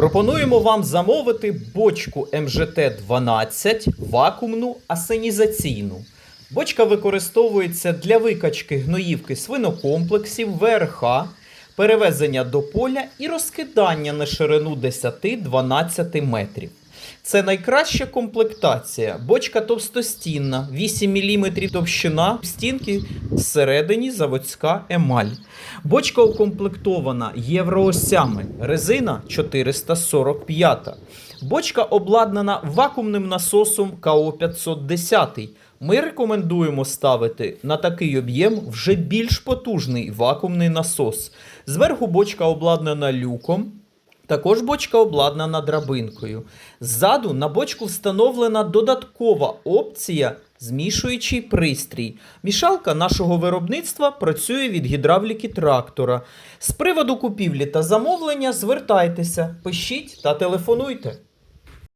Пропонуємо вам замовити бочку МЖТ-12 вакуумну асенізаційну. Бочка використовується для викачки гноївки свинокомплексів, ВРХ, перевезення до поля і розкидання на ширину 10-12 метрів. Це найкраща комплектація. Бочка товстостінна, 8 мм товщина, стінки всередині заводська емаль. Бочка укомплектована євроосями, резина 445. Бочка обладнана вакуумним насосом КО-510. Ми рекомендуємо ставити на такий об'єм вже більш потужний вакуумний насос. Зверху бочка обладнана люком. Також бочка обладнана драбинкою. Ззаду на бочку встановлена додаткова опція змішуючий пристрій. Мішалка нашого виробництва працює від гідравліки трактора. З приводу купівлі та замовлення звертайтеся, пишіть та телефонуйте.